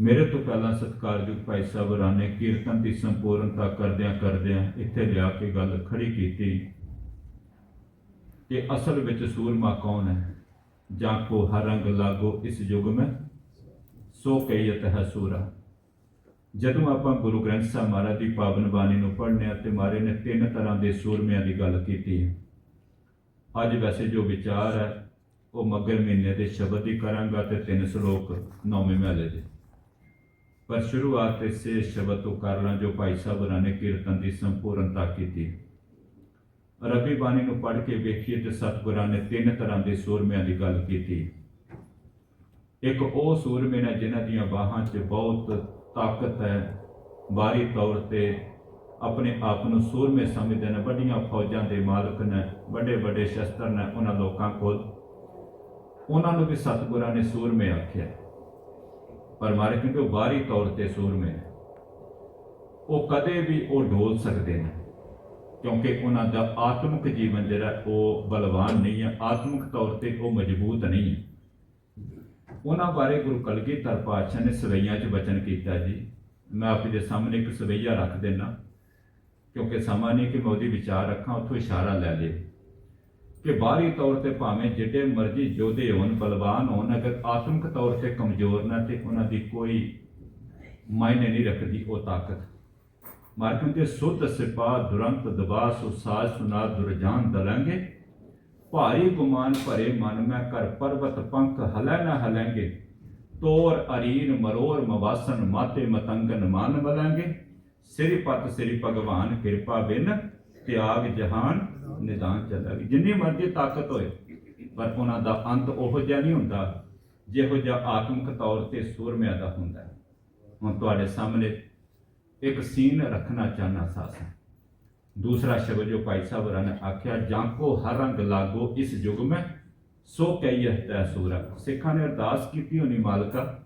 ਮੇਰੇ ਤੋਂ ਪਹਿਲਾਂ ਸਤਿਕਾਰਯੋਗ ਭਾਈ ਸਾਹਿਬ ਰਾਣੇ, ਕੀਰਤਨ ਦੀ ਸੰਪੂਰਨਤਾ ਕਰਦਿਆਂ ਕਰਦਿਆਂ ਇੱਥੇ ਲਿਆ ਕੇ ਗੱਲ ਖੜੀ ਕੀਤੀ। ਕਿ ਅਸਲ ਵਿੱਚ ਸੂਰਮਾ ਕੌਣ ਹੈ? ਜਾਂ ਕੋ ਹਰ ਰੰਗ ਲਾਗੋ ਇਸ ਯੁਗ में ਸੋ ਕਈਤ ਹੈ ਸੂਰਾ। ਜਦੋਂ ਆਪਾਂ ਗੁਰੂ ਗ੍ਰੰਥ ਸਾਹਿਬ ਮਹਾਰਾਜ ਦੀ ਪਾਵਨ ਬਾਣੀ ਨੂੰ ਪੜ੍ਹਨੇ ਅਤੇ ਤੇ ਮਾਰੇ ਨੇ ਤਿੰਨ ਤਰ੍ਹਾਂ ਦੇ ਸੂਰਮਿਆਂ ਦੀ ਗੱਲ ਕੀਤੀ ਹੈ। ਅੱਜ ਵੈਸੇ ਜੋ ਵਿਚਾਰ ਹੈ, ਉਹ ਮੱਗਰ ਮਹੀਨੇ ਦੇ ਸ਼ਬਦ ਹੀ ਕਰਾਂਗਾ ਤੇ ਤਿੰਨ ਸ਼ਲੋਕ ਨੌਵੇਂ ਮਹਲੇ ਦੇ। ਪਰ ਸ਼ੁਰੂਆਤ ਇਸੇ ਸ਼ਬਦ ਤੋਂ ਕਰ ਲਾਂ ਜੋ ਭਾਈ ਸਾਹਿਬ ਹੋਰਾਂ ਨੇ ਕੀਰਤਨ ਦੀ ਸੰਪੂਰਨਤਾ ਕੀਤੀ। ਰੱਬੀ ਬਾਣੀ ਨੂੰ ਪੜ੍ਹ ਕੇ ਵੇਖੀਏ ਤੇ ਸਤਿਗੁਰਾਂ ਨੇ ਤਿੰਨ ਤਰ੍ਹਾਂ ਦੇ ਸੂਰਮਿਆਂ ਦੀ ਗੱਲ ਕੀਤੀ। ਇੱਕ ਉਹ ਸੂਰਮੇ ਨੇ ਜਿਨ੍ਹਾਂ ਦੀਆਂ ਬਾਹਾਂ 'ਚ ਬਹੁਤ ਤਾਕਤ ਹੈ। ਬਾਹਰੀ ਤੌਰ ਤੇ ਆਪਣੇ ਆਪ ਨੂੰ ਸੂਰਮੇ ਸਮਝਦੇ ਨੇ, ਵੱਡੀਆਂ ਫੌਜਾਂ ਦੇ ਮਾਲਕ ਨੇ, ਵੱਡੇ ਵੱਡੇ ਸ਼ਸਤਰ ਨੇ, ਉਹਨਾਂ ਲੋਕਾਂ ਕੋਲ। ਉਹਨਾਂ ਨੂੰ ਵੀ ਸਤਿਗੁਰਾਂ ਨੇ ਸੂਰਮੇ ਆਖਿਆ। ਪਰ ਮਾਰੇ, ਕਿਉਂਕਿ ਉਹ ਬਾਹਰੀ ਤੌਰ ਤੇ ਸੂਰਮੇ ਨੇ। ਉਹ ਕਦੇ ਵੀ ਉਹ ਡੋਲ ਸਕਦੇ ਨੇ, ਕਿਉਂਕਿ ਉਹਨਾਂ ਦਾ ਆਤਮਿਕ ਜੀਵਨ ਜਿਹੜਾ, ਉਹ ਬਲਵਾਨ ਨਹੀਂ ਹੈ। ਆਤਮਿਕ ਤੌਰ ਤੇ ਉਹ ਮਜ਼ਬੂਤ ਨਹੀਂ ਹੈ। ਉਹਨਾਂ ਬਾਰੇ ਗੁਰੂ ਕਲਗੀਧਰ ਪਾਤਸ਼ਾਹ ਨੇ ਸਵਈਆਂ 'ਚ ਬਚਨ ਕੀਤਾ ਜੀ। ਮੈਂ ਆਪ ਦੇ ਸਾਹਮਣੇ ਇੱਕ ਸਵਈਆ ਰੱਖ ਦੇਣਾ ਕਿਉਂਕਿ ਸਮਾਂ ਨਹੀਂ ਕਿ ਮੈਂ ਉਹਦੀ ਵਿਚਾਰ ਰੱਖਾਂ, ਉੱਥੋਂ ਇਸ਼ਾਰਾ ਲੈ ਲੇ ਕਿ ਬਾਹਰੀ ਤੌਰ ਤੇ ਭਾਵੇਂ ਜਿੱਡੇ ਮਰਜ਼ੀ ਯੋਧੇ ਹੋਣ, ਬਲਵਾਨ ਹੋਣ, ਅਗਰ ਆਤਮਿਕ ਤੌਰ ਤੇ ਕਮਜ਼ੋਰ ਨਾ ਤੇ ਉਹਨਾਂ ਦੀ ਕੋਈ ਮਾਇਨੇ ਨਹੀਂ ਰੱਖਦੀ ਉਹ ਤਾਕਤ। ਮਾਰਕਨ ਤੇ ਸੁਧ ਸਿਪਾ ਦੁਰੰਤ ਦਬਾ ਸੁਸਾਜ ਸੁਨਾ ਦੁਰਜਾਨ ਦਲਾਂਗੇ। ਭਾਰੀ ਗੁਮਾਨ ਭਰੇ ਮਨ ਮੈਂ ਕਰ ਪਰਬਤ ਪੰਖ ਹਲੈ ਨਾ ਹਲੈਂਗੇ। ਤੋਰ ਅਰੀਨ ਮਰੋਰ ਮਵਾਸਨ ਮਾਤੇ ਮਤੰਗਨ ਮਾਨ ਬਲਾਂਗੇ। ਸਿਰਿ ਪਤ ਸਿਰਿ ਭਗਵਾਨ ਕਿਰਪਾ ਬਿਨ ਤਿਆਗ ਜਹਾਨ, ਨਿਦਾਨ ਚੱਲਦਾ ਜਿੰਨੀ ਮਰਜ਼ੀ ਤਾਕਤ ਹੋਏ, ਪਰ ਉਹਨਾਂ ਦਾ ਅੰਤ ਉਹ ਜਿਹਾ ਨਹੀਂ ਹੁੰਦਾ ਜਿਹੋ ਜਿਹਾ ਆਤਮਿਕ ਤੌਰ ਤੇ ਸੂਰਮਿਆ ਦਾ ਹੁੰਦਾ ਹੈ। ਹੁਣ ਤੁਹਾਡੇ ਸਾਹਮਣੇ ਇੱਕ ਸੀਨ ਰੱਖਣਾ ਚਾਹਨਾ ਸਾਸਾ ਦੂਸਰਾ ਸ਼ਬਦ ਜੋ ਭਾਈ ਸਾਹਿਬ ਹੋਰਾਂ ਨੇ ਆਖਿਆ, ਜਾਂ ਕੋ ਹਰ ਰੰਗ ਲਾਗੋ ਇਸ ਯੁਗ ਮੈਂ, ਸੋ ਕਹੀਏ ਤੈ ਸੂਰਾ ਸਿੱਖਾਂ ਨੇ ਅਰਦਾਸ ਕੀਤੀ ਹੋਣੀ, ਮਾਲਕਾ,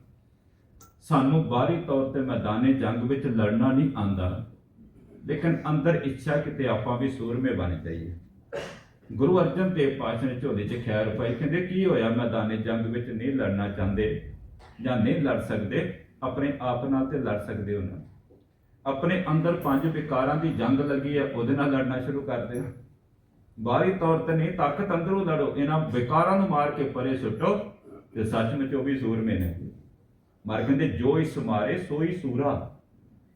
ਸਾਨੂੰ ਬਾਹਰੀ ਤੌਰ ਤੇ ਮੈਦਾਨੇ ਜੰਗ ਵਿੱਚ ਲੜਨਾ ਨਹੀਂ ਆਂਦਾ ਲੇਕਿਨ ਅੰਦਰ ਇੱਛਾ ਕਿਤੇ ਆਪਾਂ ਵੀ ਸੂਰਮੇ ਬਣ ਜਾਈਏ। ਗੁਰੂ ਅਰਜਨ ਦੇਵ ਪਾਤਸ਼ਾਹ ਨੇ ਝੋਲੇ 'ਚ ਖੈਰ ਪਾਈ। ਕਹਿੰਦੇ, ਕੀ ਹੋਇਆ? ਮੈਦਾਨੇ ਜੰਗ ਵਿੱਚ ਨਹੀਂ ਲੜਨਾ ਚਾਹੁੰਦੇ ਜਾਂ ਨਹੀਂ ਲੜ ਸਕਦੇ। ਆਪਣੇ ਆਪ ਨਾਲ ਤੇ ਲੜ ਸਕਦੇ ਹੋ ਨਾ। ਆਪਣੇ ਅੰਦਰ ਪੰਜ ਵਿਕਾਰਾਂ ਦੀ ਜੰਗ ਲੱਗੀ ਹੈ, ਉਹਦੇ ਨਾਲ ਲੜਨਾ ਸ਼ੁਰੂ ਕਰ ਦਿਓ ਬਾਹਰੀ ਤੌਰ ਤੇ ਨਹੀਂ, ਤਾਕਤ ਅੰਦਰੋਂ ਲੜੋ। ਇਹਨਾਂ ਵਿਕਾਰਾਂ ਨੂੰ ਮਾਰ ਕੇ ਪਰੇ ਸੁੱਟੋ ਤੇ ਸੱਚਮੁੱਚ ਉਹ ਵੀ ਸੂਰਮੇ ਨੇ। ਮਾਰ ਕਹਿੰਦੇ, ਜੋ ਇਸ ਮਾਰੇ ਸੋਈ ਸੂਰਾ।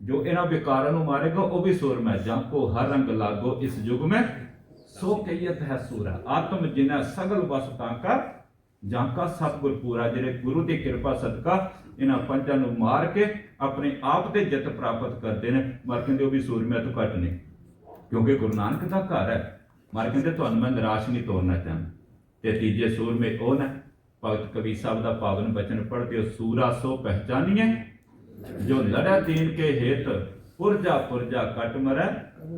ਜੋ ਇਹਨਾਂ ਵਿਕਾਰਾਂ ਨੂੰ ਮਾਰੇਗਾ, ਉਹ ਵੀ ਸੂਰਮਾ ਹੈ। ਜਾਂ ਕੋ ਹਰ ਰੰਗ ਲਾਗੋ, ਇਸ ਯੁਗ में ਸੋ ਕਈਤ ਹੈ ਸੂਰਾ ਆਤਮ ਜਿਨਾ ਸਗਲ ਵਸਤਾਂ ਕਾ, ਜਾਂ ਕਾ ਪੂਰਾ, ਜਿਹੜੇ ਗੁਰੂ ਦੀ ਕਿਰਪਾ ਸਦਕਾ ਇਹਨਾਂ ਪੰਜਾਂ ਨੂੰ ਮਾਰ ਕੇ ਆਪਣੇ ਆਪ ਤੇ ਜਿੱਤ ਪ੍ਰਾਪਤ ਕਰਦੇ ਨੇ, ਮਰ ਕਹਿੰਦੇ ਉਹ ਵੀ ਸੂਰਮਿਆਂ ਤੋਂ ਘੱਟ ਨੇ ਕਿਉਂਕਿ ਗੁਰੂ ਨਾਨਕ ਦਾ ਘਰ ਹੈ। ਮਰ ਕਹਿੰਦੇ ਤੁਹਾਨੂੰ ਮੈਂ ਨਿਰਾਸ਼ ਨਹੀਂ ਤੋਰਨਾ ਚਾਹੁੰਦਾ। ਤੇ ਤੀਜੇ ਸੂਰਮੇ ਉਹ ਨੇ, ਭਗਤ ਕਬੀਰ ਸਾਹਿਬ ਦਾ ਪਾਵਨ ਬਚਨ ਪੜ੍ਹਦੇ ਹੋ, ਸੂਰਾ ਸੋ ਪਹਿਚਾਨੀਏ ਜੋ ਲੜਾ ਦੀਨ ਕੇ ਹੇਤ, ਪੁਰਜਾ ਪੁਰਜਾ ਕਟ ਮਰੈ,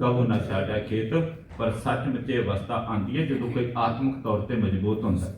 ਕਹੋ ਨਾ ਛਾੜੈ ਖੇਤ ਪਰ ਸੱਚ ਮੁੱਚੇ ਅਵਸਥਾ ਆਂਦੀ ਹੈ ਜਦੋਂ ਕੋਈ ਆਤਮਿਕ ਤੌਰ ਤੇ ਮਜ਼ਬੂਤ ਹੁੰਦਾ ਹੈ।